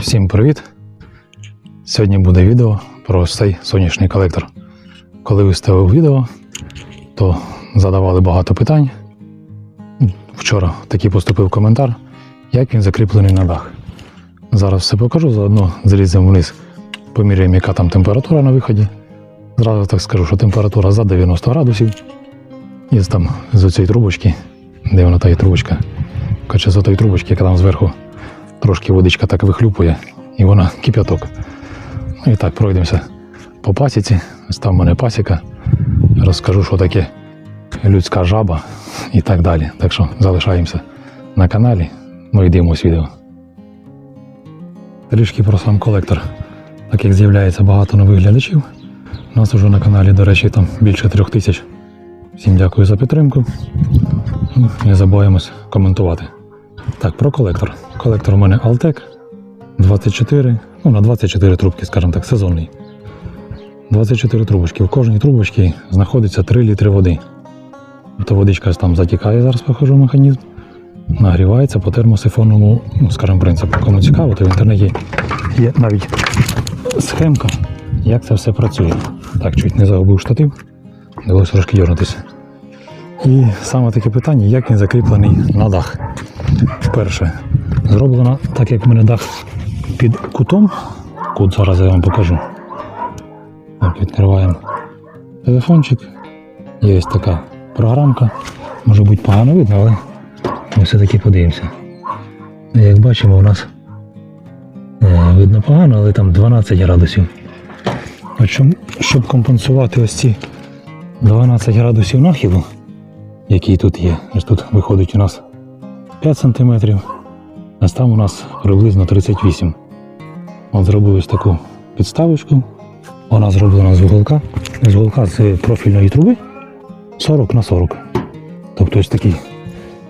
Всім привіт! Сьогодні буде відео про цей сонячний колектор. Коли виставив відео, то задавали багато питань. Вчора такий поступив коментар, як він закріплений на дах. Зараз все покажу, заодно зліземо вниз, поміряємо, яка там температура на виході. Зразу так скажу, що температура за 90 градусів. І там з цієї трубочки, де вона та є трубочка, хоча з тої трубочки, яка там зверху трошки водичка так вихлюпує, і вона кип'яток. Ну і так, пройдемося по пасіці. Ось там в мене пасіка. Розкажу, що таке людська жаба і так далі. Так що залишаємося на каналі. Ну і дивимось відео. Трішки про сам колектор. Так як з'являється багато нових глядачів. У нас вже на каналі, до речі, там більше трьох тисяч. Всім дякую за підтримку. Ну, Не забуваємось коментувати. Так, про колектор. Колектор у мене Altec 24, ну на 24 трубки, скажімо так, сезонний. 24 трубочки. В кожній трубочці знаходиться 3 літри води. Тобто водичка там затікає, зараз покажу механізм. Нагрівається по термосифонному, ну, скажімо, принципу. Кому цікаво, то в інтернеті є навіть схемка, як це все працює. Так, чуть не загубив штатив, довелося трошки дернутися. І саме таке питання, як він закріплений на дах. Перше, зроблено так, як в мене дах під кутом. Кут зараз я вам покажу. Так, відкриваємо телефончик. Є ось така програмка. Може бути погано видно, але ми все-таки подивимося. Як бачимо, у нас е, видно погано, але там 12 градусів. Щоб компенсувати ось ці 12 градусів нахилу, який тут є, тут виходить у нас 5 см, а там у нас приблизно 38 От зробили ось таку підставочку. Вона зроблена з вуголка. З вуголка з профільної труби 40 на 40. Тобто ось такий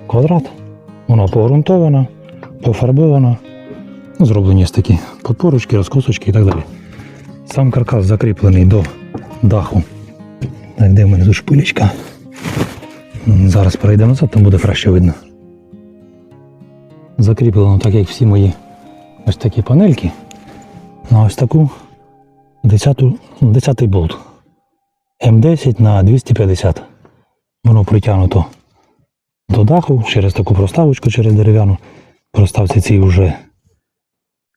квадрат. Вона погрунтована, пофарбована. Ну, Зроблені ось такі подпорочки, розкосочки і так далі. Сам каркас закріплений до даху. Так, де в мене тут шпилечка? Зараз перейдемо назад, там буде краще видно. Закріплено, так як всі мої ось такі панельки, на ось таку 10, 10 болт. М10 на 250. Воно притягнуто до даху через таку проставочку, через дерев'яну. Проставці цій вже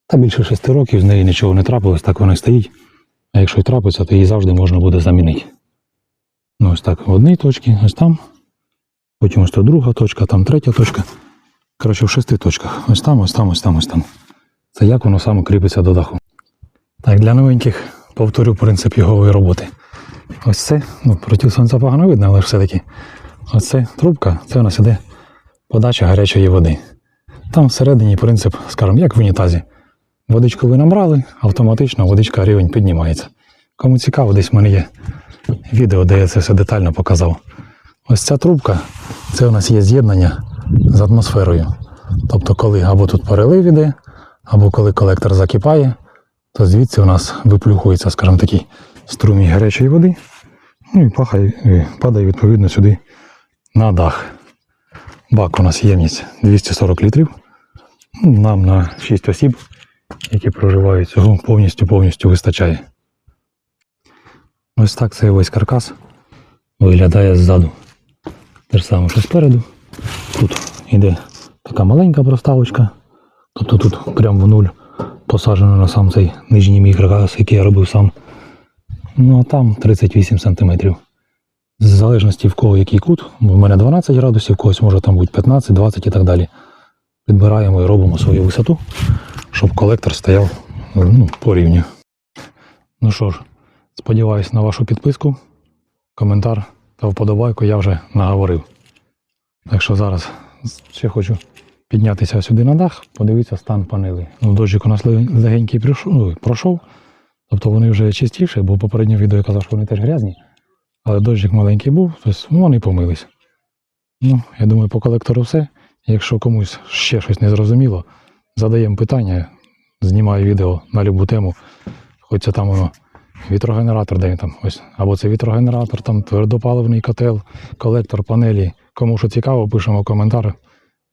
та більше 6 років, з неї нічого не трапилось, так вона і стоїть. А якщо й трапиться, то її завжди можна буде замінити. Ну, ось так, в одній точці, ось там. Потім ось тут друга точка, там третя точка. Коротше, в шести точках. Ось там, ось там, ось там, ось там. Це як воно саме кріпиться до даху. Так, для новеньких повторю принцип його роботи. Ось це, ну, проти сонця погано видно, але все-таки. Ось це трубка, це у нас іде подача гарячої води. Там всередині принцип, скажімо, як в унітазі. Водичку ви набрали, автоматично водичка рівень піднімається. Кому цікаво, десь в мене є відео, де я це все детально показав. Ось ця трубка, це у нас є з'єднання з атмосферою. Тобто, коли або тут перелив іде, або коли колектор закипає, то звідси у нас виплюхується, скажімо такий струмінь гарячої води. Ну і пахає, падає відповідно сюди на дах. Бак у нас ємність 240 літрів. Ну, Нам на 6 осіб, які проживають цього, повністю повністю вистачає. Ось так цей весь каркас виглядає ззаду. Те ж саме, що спереду. Тут йде така маленька проставочка. Тобто тут прямо в нуль посаджено на сам цей нижній мій каркас, який я робив сам. Ну а там 38 см. В залежності в кого який кут, у мене 12 градусів, в когось може там бути 15, 20 і так далі. Підбираємо і робимо свою висоту, щоб колектор стояв ну, по рівню. Ну що ж, сподіваюсь на вашу підписку, коментар та вподобайку я вже наговорив. Так що зараз ще хочу піднятися сюди на дах, подивитися стан панелей. Ну, дощик у нас легенький ну, пройшов, тобто вони вже чистіші, бо в попередньому відео я казав, що вони теж грязні. Але дощик маленький був, тобто вони помились. Ну, я думаю, по колектору все. Якщо комусь ще щось не зрозуміло, задаємо питання, знімаю відео на любу тему. Хоч це там воно вітрогенератор, де він там ось. Або це вітрогенератор, там твердопаливний котел, колектор, панелі. Кому що цікаво, пишемо коментар,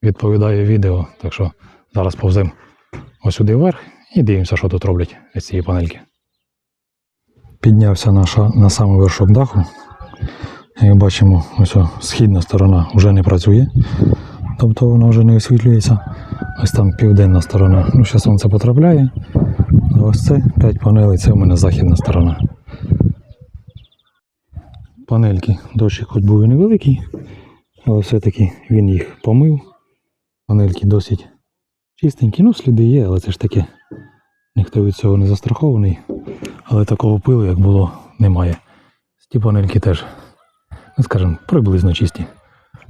відповідає відео. Так що зараз повземо ось сюди вверх І дивимося, що тут роблять з цієї панельки. Піднявся наша на самий вершок даху. Як бачимо, ось східна сторона вже не працює, тобто вона вже не освітлюється. Ось там південна сторона. Ну, ще сонце потрапляє. Ось це 5 панелей, це у мене західна сторона. Панельки, дощик хоч був і невеликий, але все-таки він їх помив. Панельки досить чистенькі, ну сліди є, але це ж таке. Ніхто від цього не застрахований. Але такого пилу, як було, немає. Ті панельки теж, ну скажімо, приблизно чисті.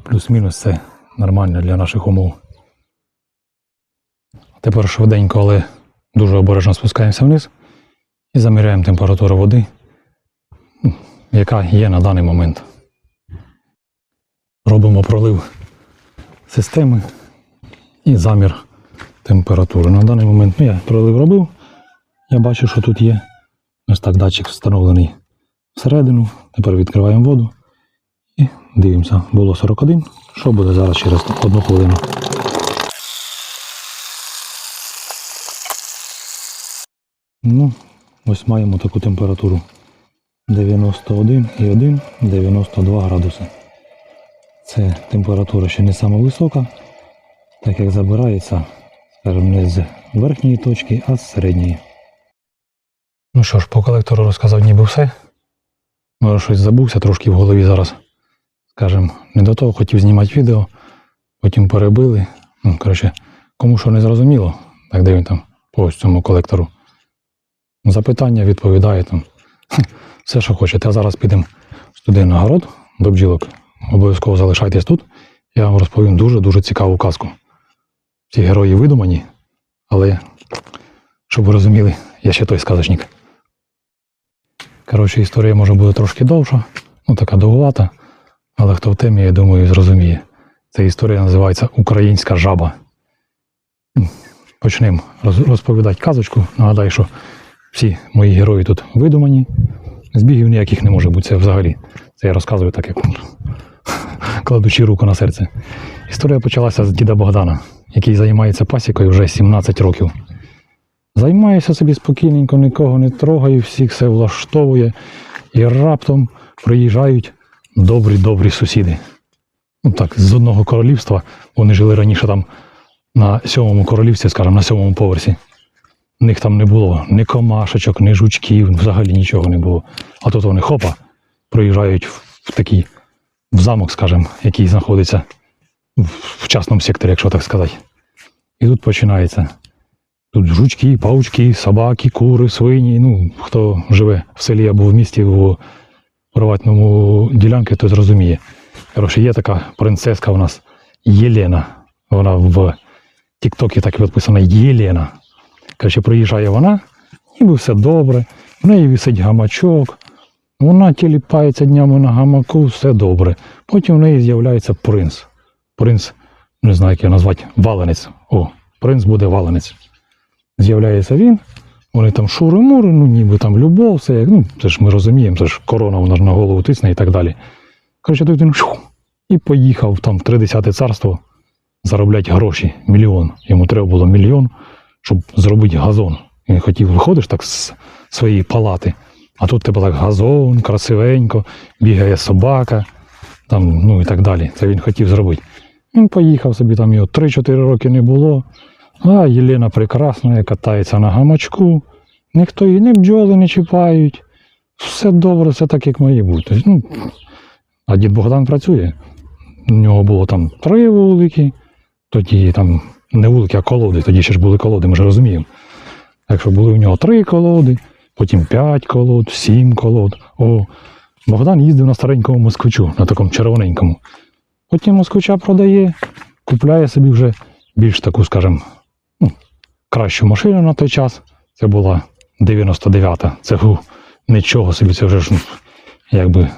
Плюс-мінус це нормально для наших умов. Тепер швиденько, але дуже обережно спускаємося вниз і заміряємо температуру води, яка є на даний момент. Робимо пролив системи і замір температури. На даний момент ну, я пролив робив. Я бачу, що тут є. Ось так датчик встановлений всередину. Тепер відкриваємо воду і дивимося. Було 41. Що буде зараз через одну хвилину? Ну, ось маємо таку температуру 91,1, 92 градуси. Це температура ще не сама висока, так як забирається, скажімо, не з верхньої точки, а з середньої. Ну що ж, по колектору розказав ніби все. Може щось забувся трошки в голові зараз. Скажем, не до того хотів знімати відео, потім перебили. Ну, коротше, кому що не зрозуміло, так де він там по цьому колектору. Запитання відповідає там. Все, що хочете. А зараз підемо в студентний город до бджілок. Обов'язково залишайтесь тут. Я вам розповім дуже-дуже цікаву казку. Ці герої видумані, але щоб ви розуміли, я ще той сказочник. Коротше, історія може бути трошки довша, ну така довгувата, але хто в темі, я думаю, зрозуміє. Ця історія називається Українська жаба. Почнемо розповідати казочку. Нагадаю, що всі мої герої тут видумані. Збігів ніяких не може бути. Це взагалі. Це я розказую так, як кладучи руку на серце. Історія почалася з діда Богдана, який займається пасікою вже 17 років. Займаюся собі спокійненько, нікого не трогаю, всіх все влаштовує. І раптом приїжджають добрі-добрі сусіди. Ну так, з одного королівства. Вони жили раніше там на сьомому королівстві, скажімо, на сьомому поверсі. У них там не було ні комашечок, ні жучків, взагалі нічого не було. А тут вони хопа, приїжджають в такий в замок, скажімо, який знаходиться в, частному секторі, якщо так сказати. І тут починається. Тут жучки, паучки, собаки, кури, свині. Ну, хто живе в селі або в місті в приватному ділянці, то зрозуміє. Коротше, є така принцеска у нас Єлена. Вона в Тіктокі так і підписана Єлена. Коротше, приїжджає вона, ніби все добре, в неї висить гамачок, вона тіліпається днями на гамаку, все добре. Потім в неї з'являється принц. Принц, не знаю, як його назвати, валенець. О, принц буде валенець. З'являється він, вони там шури-мури, ну ніби там любов, все як, ну, це ж ми розуміємо, це ж корона, вона ж на голову тисне і так далі. Коротше, тут він шух, і поїхав там в 30 царство заробляти гроші, мільйон. Йому треба було мільйон, щоб зробити газон. Він хотів, виходиш так з своєї палати, а тут тебе так газон, красивенько, бігає собака, там, ну і так далі. Це він хотів зробити. Він поїхав собі, там його 3-4 роки не було. А Єлена прекрасна, катається на гамачку, ніхто її не бджоли не чіпають. Все добре, все так, як має бути. Ну, а дід Богдан працює. У нього було там три вулики, тоді там не вулики, а колоди, тоді ще ж були колоди, ми ж розуміємо. Так що були у нього три колоди, потім п'ять колод, сім колод. О, Богдан їздив на старенькому москвичу, на такому червоненькому. Потім москвича продає, купляє собі вже більш таку, скажімо, ну, кращу машину на той час. Це була 99-та. Це фу, нічого собі, це вже ж ну, якби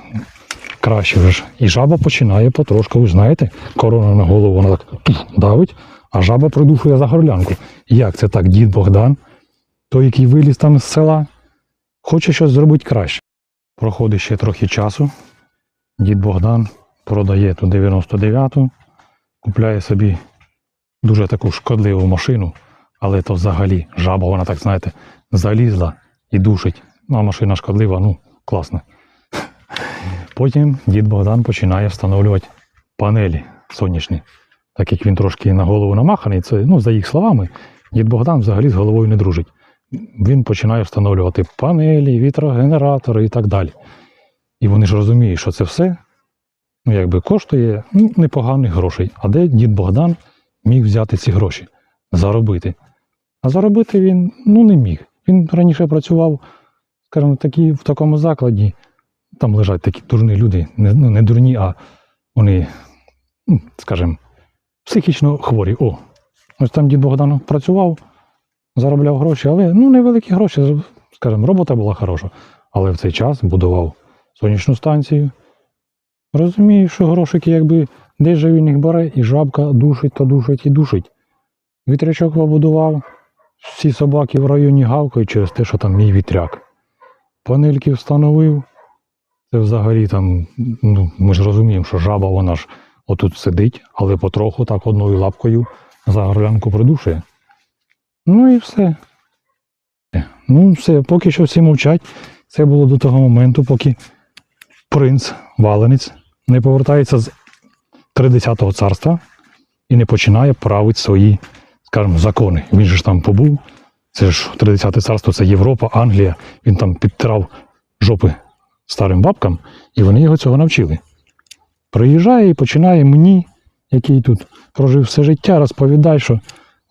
краще вже ж. І жаба починає потрошку, ви знаєте, корона на голову вона так давить, а жаба придушує за горлянку. Як це так, дід Богдан, той, який виліз там з села, хоче щось зробити краще. Проходить ще трохи часу. Дід Богдан продає ту 99-ту, купляє собі дуже таку шкодливу машину Але то взагалі жаба, вона так, знаєте, залізла і душить. Ну, а машина шкодлива, ну, класно. Потім дід Богдан починає встановлювати панелі сонячні. Так як він трошки на голову намаханий, це, ну, за їх словами, дід Богдан взагалі з головою не дружить. Він починає встановлювати панелі, вітрогенератори і так далі. І вони ж розуміють, що це все ну, якби коштує ну, непоганих грошей. А де дід Богдан міг взяти ці гроші? Заробити. А заробити він ну, не міг. Він раніше працював, скажімо, такі, в такому закладі. Там лежать такі дурні люди, не, ну, не дурні, а вони, ну, скажімо, психічно хворі. О, ось там дід Богдан працював, заробляв гроші, але ну, невеликі гроші, скажімо, робота була хороша. Але в цей час будував сонячну станцію. Розумію, що грошики, якби десь же він їх бере, і жабка душить та душить і душить. Вітрячок побудував, всі собаки в районі гавкають через те, що там мій вітряк. Панельки встановив. Це взагалі там, ну, ми ж розуміємо, що жаба вона ж отут сидить, але потроху так одною лапкою за горлянку придушує. Ну і все. Ну, все, поки що всі мовчать. Це було до того моменту, поки принц Валенець не повертається з 30-го царства і не починає правити свої, скажімо, закони. Він же ж там побув. Це ж 30-те царство, це Європа, Англія. Він там підтирав жопи старим бабкам, і вони його цього навчили. Приїжджає і починає мені, який тут прожив все життя, розповідати, що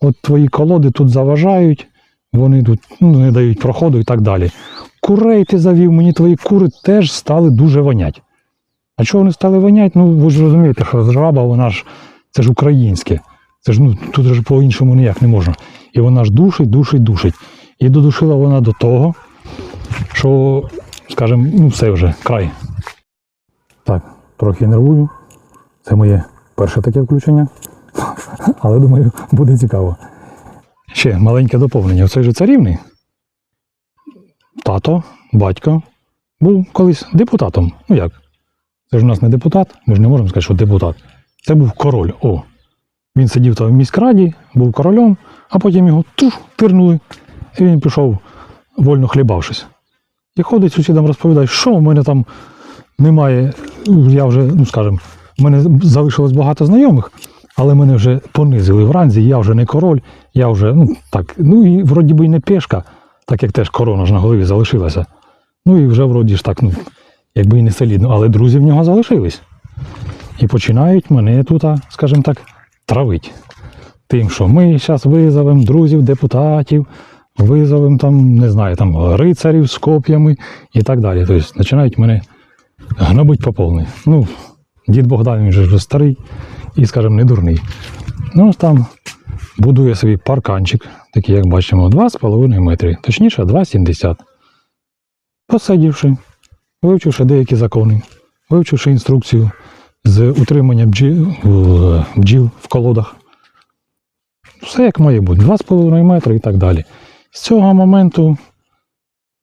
от твої колоди тут заважають, вони тут ну, не дають проходу і так далі. Курей ти завів, мені твої кури теж стали дуже вонять. А чого вони стали вонять? Ну, ви ж розумієте, що жаба, вона ж це ж українське. Це ж ну тут же по-іншому ніяк не можна. І вона ж душить, душить, душить. І додушила вона до того, що, скажімо, ну все вже, край. Так, трохи нервую. Це моє перше таке включення. Але думаю, буде цікаво. Ще маленьке доповнення. Оцей же царівний. Тато, батько був колись депутатом. Ну як? Це ж у нас не депутат, ми ж не можемо сказати, що депутат. Це був король. О. Він сидів там в міськраді, був королем, а потім його туш, тирнули, і він пішов вольно хлібавшись. І ходить сусідам розповідає, що в мене там немає. Я вже, ну скажімо, в мене залишилось багато знайомих, але мене вже понизили вранці, я вже не король, я вже, ну так, ну і вроді би й не пешка, так як теж корона ж на голові залишилася. Ну і вже вроді ж так, ну, якби і не солідно, але друзі в нього залишились. І починають мене тут, скажімо так, травити. Тим, що ми зараз визовемо друзів, депутатів, визовемо там, не знаю, там рицарів з коп'ями і так далі. Тобто починають мене гнобить по повній. Ну, дід Богдан він же вже старий і, скажімо, не дурний. Ну, там будує собі парканчик, такий, як бачимо, 2,5 метри, точніше 2,70. Посидівши, вивчивши деякі закони, вивчивши інструкцію з утримання бджіл, бджіл в колодах. Все як має бути, 2,5 метри і так далі. З цього моменту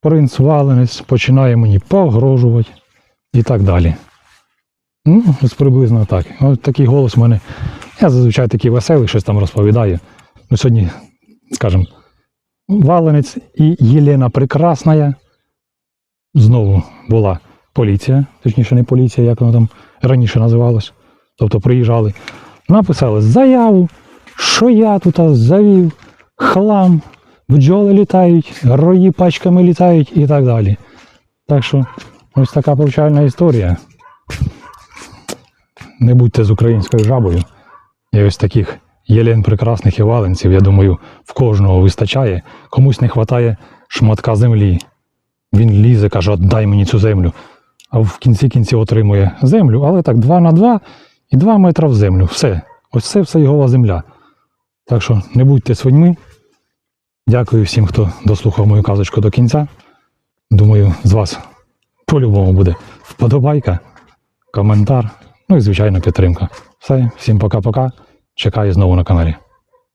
принц Валенець починає мені погрожувати і так далі. Ну, ось приблизно так. Ось такий голос в мене. Я зазвичай такий веселий, щось там розповідаю. Ну, сьогодні, скажімо, Валенець і Єлена Прекрасна. Знову була поліція, точніше, не поліція, як воно там раніше називалось. Тобто приїжджали, написали заяву, що я тут завів хлам, бджоли літають, рої пачками літають і так далі. Так що ось така повчальна історія. Не будьте з українською жабою. І ось таких єлен прекрасних і валенців, я думаю, в кожного вистачає. Комусь не вистачає шматка землі. Він лізе, каже, дай мені цю землю. А в кінці кінці отримує землю, але так 2 на 2 і 2 метри в землю. Все. Ось це все його земля. Так що не будьте свиньми. Дякую всім, хто дослухав мою казочку до кінця. Думаю, з вас по-любому буде вподобайка, коментар, ну і звичайно підтримка. Все, всім пока-пока. Чекаю знову на каналі.